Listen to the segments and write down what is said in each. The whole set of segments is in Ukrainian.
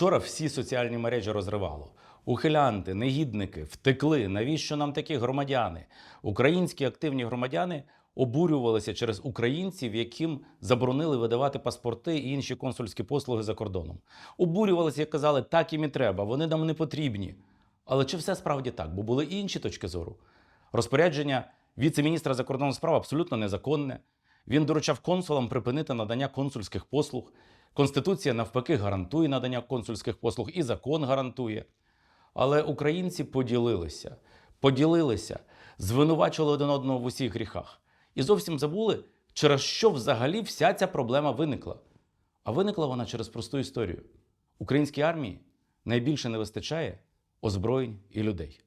Вчора всі соціальні мережі розривало. Ухилянти, негідники втекли. Навіщо нам такі громадяни? Українські активні громадяни обурювалися через українців, яким заборонили видавати паспорти і інші консульські послуги за кордоном. Обурювалися і казали, так їм і треба, вони нам не потрібні. Але чи все справді так? Бо були інші точки зору. Розпорядження віце-міністра закордонних справ абсолютно незаконне. Він доручав консулам припинити надання консульських послуг. Конституція навпаки гарантує надання консульських послуг, і закон гарантує. Але українці поділилися, поділилися, звинувачували один одного в усіх гріхах. І зовсім забули, через що взагалі вся ця проблема виникла. А виникла вона через просту історію. Українській армії найбільше не вистачає озброєнь і людей.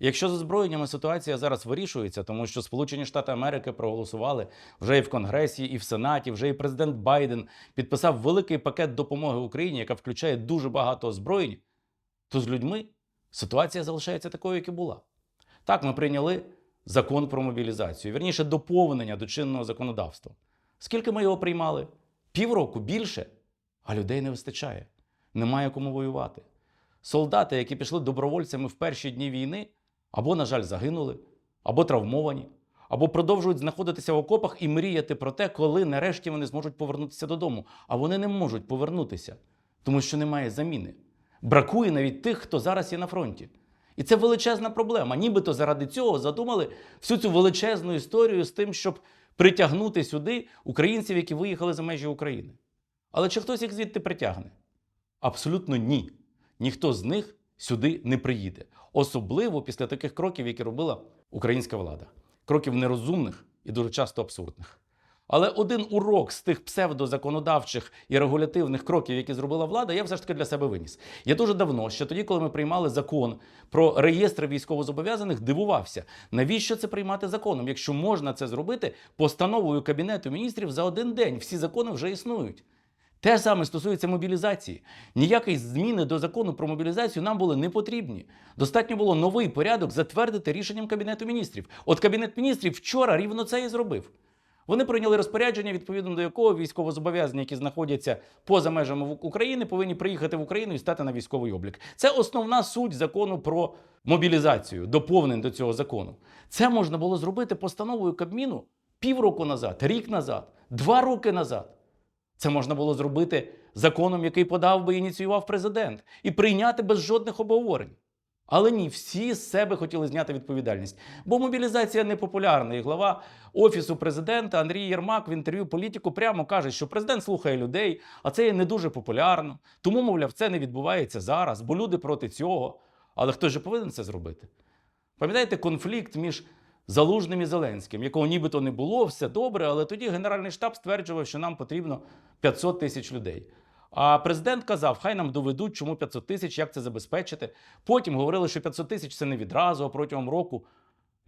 Якщо з озброєннями ситуація зараз вирішується, тому що Сполучені Штати Америки проголосували вже і в Конгресі, і в Сенаті, вже і президент Байден підписав великий пакет допомоги Україні, яка включає дуже багато озброєнь, то з людьми ситуація залишається такою, як і була. Так, ми прийняли закон про мобілізацію, вірніше, доповнення до чинного законодавства. Скільки ми його приймали? Півроку більше, а людей не вистачає. Немає кому воювати. Солдати, які пішли добровольцями в перші дні війни, або, на жаль, загинули, або травмовані, або продовжують знаходитися в окопах і мріяти про те, коли нарешті вони зможуть повернутися додому. А вони не можуть повернутися, тому що немає заміни. Бракує навіть тих, хто зараз є на фронті. І це величезна проблема. Нібито заради цього задумали всю цю величезну історію з тим, щоб притягнути сюди українців, які виїхали за межі України. Але чи хтось їх звідти притягне? Абсолютно ні. Ніхто з них сюди не приїде. Особливо після таких кроків, які робила українська влада. Кроків нерозумних і дуже часто абсурдних. Але один урок з тих псевдозаконодавчих і регулятивних кроків, які зробила влада, я все ж таки для себе виніс. Я дуже давно, ще тоді, коли ми приймали закон про реєстр військовозобов'язаних, дивувався, навіщо це приймати законом, якщо можна це зробити постановою Кабінету міністрів за один день. Всі закони вже існують. Те саме стосується мобілізації. Ніякої зміни до закону про мобілізацію нам були не потрібні. Достатньо було новий порядок затвердити рішенням Кабінету міністрів. От Кабінет міністрів вчора рівно це і зробив. Вони прийняли розпорядження, відповідно до якого військовозобов'язані, які знаходяться поза межами України, повинні приїхати в Україну і стати на військовий облік. Це основна суть закону про мобілізацію, доповнень до цього закону. Це можна було зробити постановою Кабміну півроку назад, рік назад, два роки назад. Це можна було зробити законом, який подав би ініціював президент, і прийняти без жодних обговорень. Але ні, всі з себе хотіли зняти відповідальність. Бо мобілізація непопулярна. І глава офісу президента Андрій Єрмак в інтерв'ю політику прямо каже, що президент слухає людей, а це є не дуже популярно. Тому, мовляв, це не відбувається зараз, бо люди проти цього. Але хто ж повинен це зробити? Пам'ятаєте конфлікт між Залужним і Зеленським, якого нібито не було, все добре, але тоді Генеральний штаб стверджував, що нам потрібно 500 тисяч людей. А президент казав, хай нам доведуть, чому 500 тисяч, як це забезпечити. Потім говорили, що 500 тисяч це не відразу, а протягом року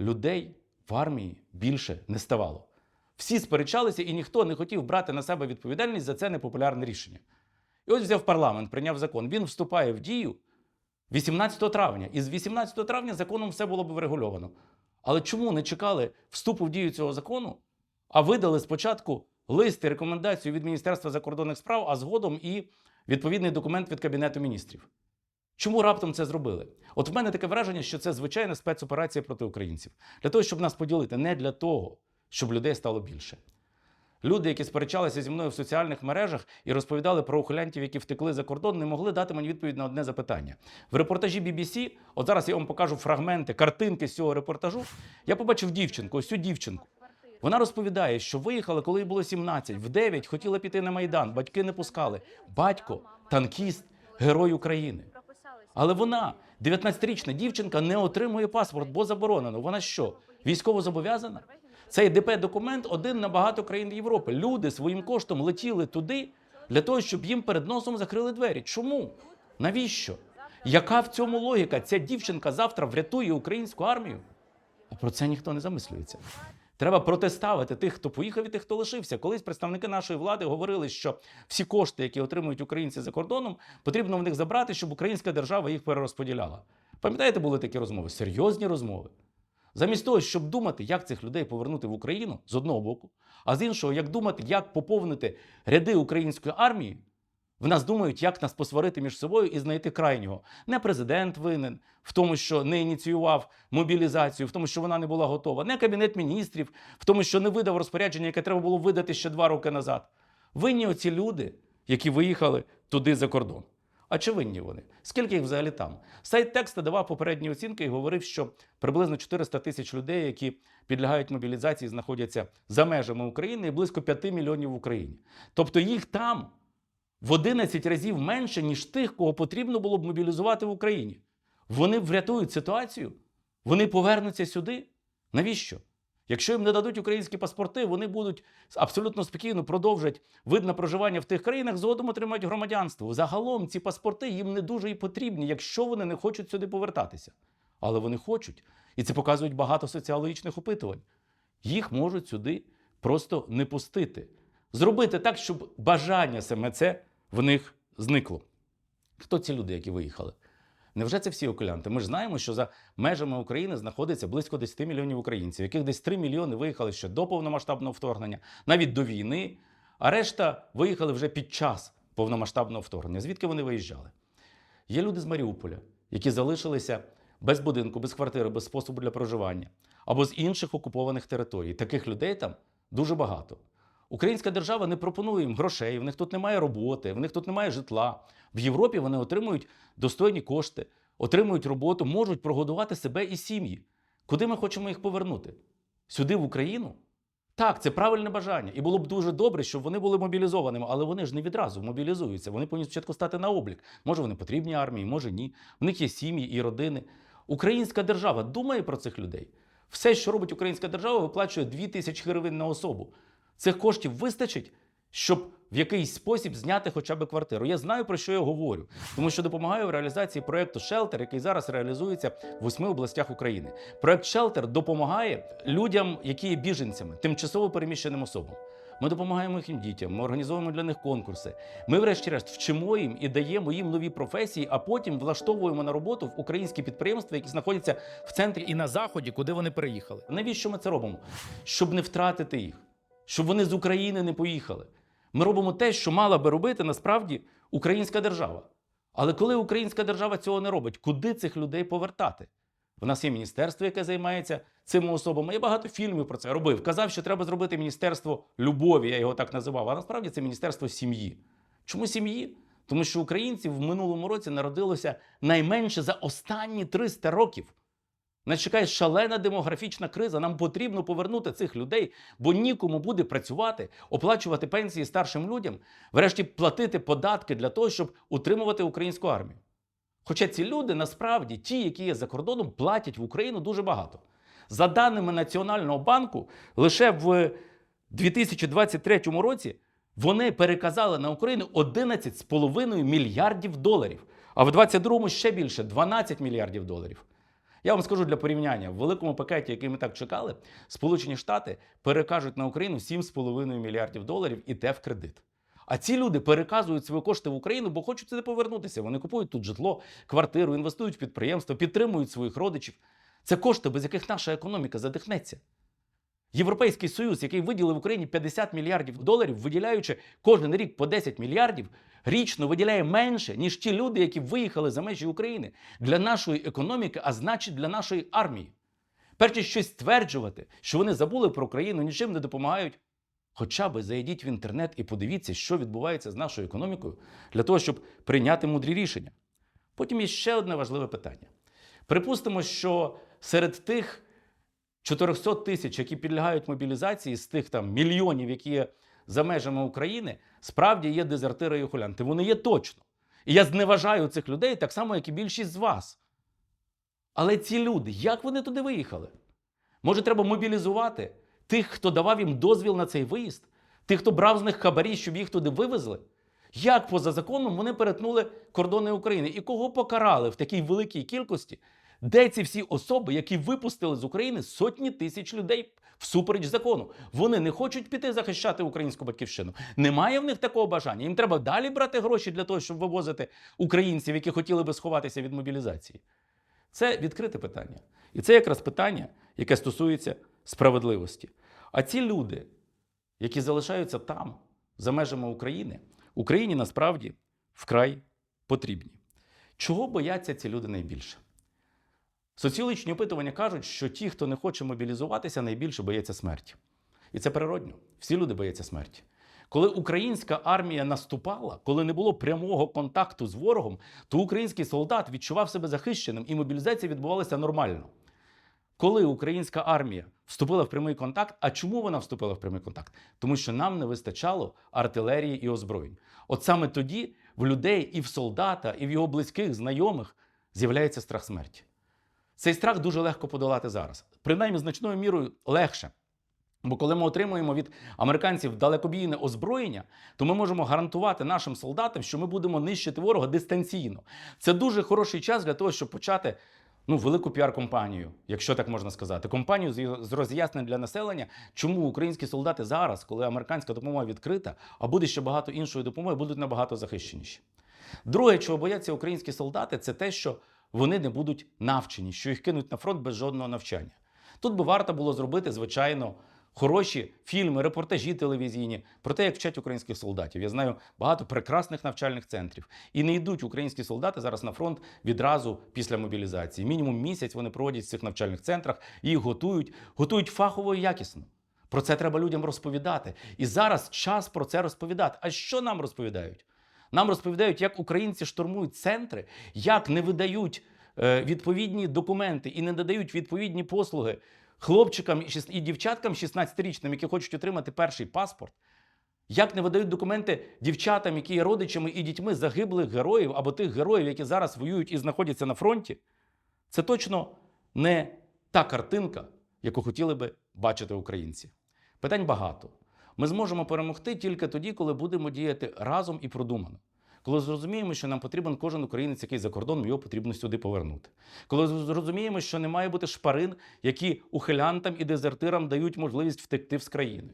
людей в армії більше не ставало. Всі сперечалися, і ніхто не хотів брати на себе відповідальність за це непопулярне рішення. І ось взяв парламент, прийняв закон. Він вступає в дію 18 травня. І з 18 травня законом все було б врегульовано. Але чому не чекали вступу в дію цього закону, а видали спочатку лист і рекомендацію від Міністерства закордонних справ, а згодом і відповідний документ від Кабінету міністрів? Чому раптом це зробили? От в мене таке враження, що це звичайна спецоперація проти українців. Для того, щоб нас поділити, не для того, щоб людей стало більше. Люди, які сперечалися зі мною в соціальних мережах і розповідали про ухилянтів, які втекли за кордон, не могли дати мені відповідь на одне запитання. В репортажі BBC, от зараз я вам покажу фрагменти, картинки з цього репортажу. Я побачив дівчинку, ось цю дівчинку. Вона розповідає, що виїхала, коли їй було 17, в 9 хотіла піти на Майдан, батьки не пускали. Батько, танкіст, герой України. Але вона, 19-річна дівчинка, не отримує паспорт, бо заборонено. Вона що, військово зобов'язана? Цей ДП-документ один на багато країн Європи. Люди своїм коштом летіли туди для того, щоб їм перед носом закрили двері. Чому? Навіщо? Яка в цьому логіка? Ця дівчинка завтра врятує українську армію? А про це ніхто не замислюється. Треба протиставити тих, хто поїхав і тих, хто лишився. Колись представники нашої влади говорили, що всі кошти, які отримують українці за кордоном, потрібно в них забрати, щоб українська держава їх перерозподіляла. Пам'ятаєте, були такі розмови? Серйозні розмови. Замість того, щоб думати, як цих людей повернути в Україну з одного боку, а з іншого, як думати, як поповнити ряди української армії, В нас думають, як нас посварити між собою і знайти крайнього. Не президент винен в тому, що не ініціював мобілізацію, в тому, що вона не була готова, не кабінет міністрів, в тому, що не видав розпорядження, яке треба було видати ще два роки назад. Винні оці люди, які виїхали туди за кордон. А чи винні вони? Скільки їх взагалі там? Сайт текста давав попередні оцінки і говорив, що приблизно 400 тисяч людей, які підлягають мобілізації, знаходяться за межами України і близько 5 мільйонів в Україні. Тобто їх там в 11 разів менше, ніж тих, кого потрібно було б мобілізувати в Україні. Вони врятують ситуацію, вони повернуться сюди. Навіщо? Якщо їм не дадуть українські паспорти, вони будуть абсолютно спокійно продовжать вид на проживання в тих країнах, згодом отримають громадянство. Загалом ці паспорти їм не дуже і потрібні, якщо вони не хочуть сюди повертатися. Але вони хочуть. І це показують багато соціологічних опитувань. Їх можуть сюди просто не пустити. Зробити так, щоб бажання саме це в них зникло. Хто ці люди, які виїхали? Невже це всі окулянти? Ми ж знаємо, що за межами України знаходиться близько 10 мільйонів українців, яких десь 3 мільйони виїхали ще до повномасштабного вторгнення, навіть до війни, а решта виїхали вже під час повномасштабного вторгнення. Звідки вони виїжджали? Є люди з Маріуполя, які залишилися без будинку, без квартири, без способу для проживання, або з інших окупованих територій. Таких людей там дуже багато. Українська держава не пропонує їм грошей, в них тут немає роботи, в них тут немає житла. В Європі вони отримують достойні кошти, отримують роботу, можуть прогодувати себе і сім'ї. Куди ми хочемо їх повернути? Сюди, в Україну? Так, це правильне бажання. І було б дуже добре, щоб вони були мобілізованими, але вони ж не відразу мобілізуються. Вони повинні спочатку стати на облік. Може, вони потрібні армії, може ні. В них є сім'ї і родини. Українська держава думає про цих людей. Все, що робить українська держава, виплачує 2 тисячі гривень на особу. Цих коштів вистачить, щоб в якийсь спосіб зняти хоча б квартиру. Я знаю, про що я говорю, тому що допомагаю в реалізації проєкту Shelter, який зараз реалізується в восьми областях України. Проєкт Shelter допомагає людям, які є біженцями, тимчасово переміщеним особам. Ми допомагаємо їхнім дітям, ми організовуємо для них конкурси. Ми, врешті-решт, вчимо їм і даємо їм нові професії, а потім влаштовуємо на роботу в українські підприємства, які знаходяться в центрі і на заході, куди вони переїхали. Навіщо ми це робимо? Щоб не втратити їх, щоб вони з України не поїхали. Ми робимо те, що мала би робити насправді українська держава. Але коли українська держава цього не робить, куди цих людей повертати? В нас є міністерство, яке займається цими особами. Я багато фільмів про це робив. Казав, що треба зробити міністерство любові, я його так називав. А насправді це міністерство сім'ї. Чому сім'ї? Тому що українців в минулому році народилося найменше за останні 300 років. Нас чекає шалена демографічна криза. Нам потрібно повернути цих людей, бо нікому буде працювати, оплачувати пенсії старшим людям, врешті платити податки для того, щоб утримувати українську армію. Хоча ці люди насправді, ті, які є за кордоном, платять в Україну дуже багато. За даними Національного банку, лише в 2023 році вони переказали на Україну 11,5 мільярдів доларів, а в 2022 ще більше 12 мільярдів доларів. Я вам скажу для порівняння: в великому пакеті, який ми так чекали, Сполучені Штати перекажуть на Україну 7,5 мільярдів доларів і те в кредит. А ці люди переказують свої кошти в Україну, бо хочуть сюди повернутися. Вони купують тут житло, квартиру, інвестують в підприємство, підтримують своїх родичів. Це кошти, без яких наша економіка задихнеться. Європейський Союз, який виділив Україні 50 мільярдів доларів, виділяючи кожен рік по 10 мільярдів, річно виділяє менше, ніж ті люди, які виїхали за межі України для нашої економіки, а значить для нашої армії. Перш ніж щось стверджувати, що вони забули про Україну, нічим не допомагають. Хоча би зайдіть в інтернет і подивіться, що відбувається з нашою економікою, для того, щоб прийняти мудрі рішення. Потім є ще одне важливе питання. Припустимо, що серед тих 400 тисяч, які підлягають мобілізації, з тих там мільйонів, які є за межами України, справді є дезертири і ухилянти. Вони є точно. І я зневажаю цих людей так само, як і більшість з вас. Але ці люди, як вони туди виїхали? Може, треба мобілізувати тих, хто давав їм дозвіл на цей виїзд, тих, хто брав з них хабарі, щоб їх туди вивезли? Як поза законом вони перетнули кордони України? І кого покарали в такій великій кількості? Де ці всі особи, які випустили з України сотні тисяч людей всупереч закону? Вони не хочуть піти захищати українську батьківщину. Немає в них такого бажання. Їм треба далі брати гроші для того, щоб вивозити українців, які хотіли би сховатися від мобілізації. Це відкрите питання. І це якраз питання, яке стосується справедливості. А ці люди, які залишаються там, за межами України, Україні насправді вкрай потрібні. Чого бояться ці люди найбільше? Соціологічні опитування кажуть, що ті, хто не хоче мобілізуватися, найбільше бояться смерті. І це природньо. Всі люди бояться смерті. Коли українська армія наступала, коли не було прямого контакту з ворогом, то український солдат відчував себе захищеним і мобілізація відбувалася нормально. Коли українська армія вступила в прямий контакт, а чому вона вступила в прямий контакт? Тому що нам не вистачало артилерії і озброєнь. От саме тоді в людей і в солдата, і в його близьких, знайомих з'являється страх смерті. Цей страх дуже легко подолати зараз. Принаймні, значною мірою легше. Бо коли ми отримуємо від американців далекобійне озброєння, то ми можемо гарантувати нашим солдатам, що ми будемо нищити ворога дистанційно. Це дуже хороший час для того, щоб почати ну, велику піар-компанію, якщо так можна сказати. Компанію з- роз'яснень для населення, чому українські солдати зараз, коли американська допомога відкрита, а буде ще багато іншої допомоги, будуть набагато захищеніші. Друге, чого бояться українські солдати, це те, що вони не будуть навчені, що їх кинуть на фронт без жодного навчання. Тут би варто було зробити, звичайно, хороші фільми, репортажі телевізійні про те, як вчать українських солдатів. Я знаю багато прекрасних навчальних центрів. І не йдуть українські солдати зараз на фронт відразу після мобілізації. Мінімум місяць вони проводять в цих навчальних центрах, їх готують, готують фахово і якісно. Про це треба людям розповідати. І зараз час про це розповідати. А що нам розповідають? Нам розповідають, як українці штурмують центри, як не видають е, відповідні документи і не надають відповідні послуги хлопчикам і дівчаткам 16-річним, які хочуть отримати перший паспорт. Як не видають документи дівчатам, які є родичами і дітьми загиблих героїв або тих героїв, які зараз воюють і знаходяться на фронті, це точно не та картинка, яку хотіли би бачити українці. Питань багато. Ми зможемо перемогти тільки тоді, коли будемо діяти разом і продумано. Коли зрозуміємо, що нам потрібен кожен українець, який за кордоном, його потрібно сюди повернути. Коли зрозуміємо, що не має бути шпарин, які ухилянтам і дезертирам дають можливість втекти з країни.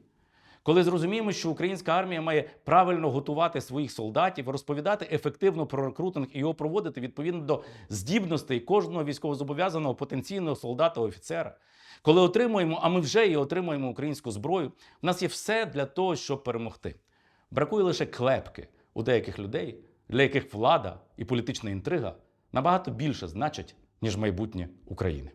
Коли зрозуміємо, що українська армія має правильно готувати своїх солдатів, розповідати ефективно про рекрутинг і його проводити відповідно до здібностей кожного військовозобов'язаного потенційного солдата офіцера. Коли отримуємо, а ми вже і отримуємо українську зброю, в нас є все для того, щоб перемогти. Бракує лише клепки у деяких людей, для яких влада і політична інтрига набагато більше значать, ніж майбутнє України.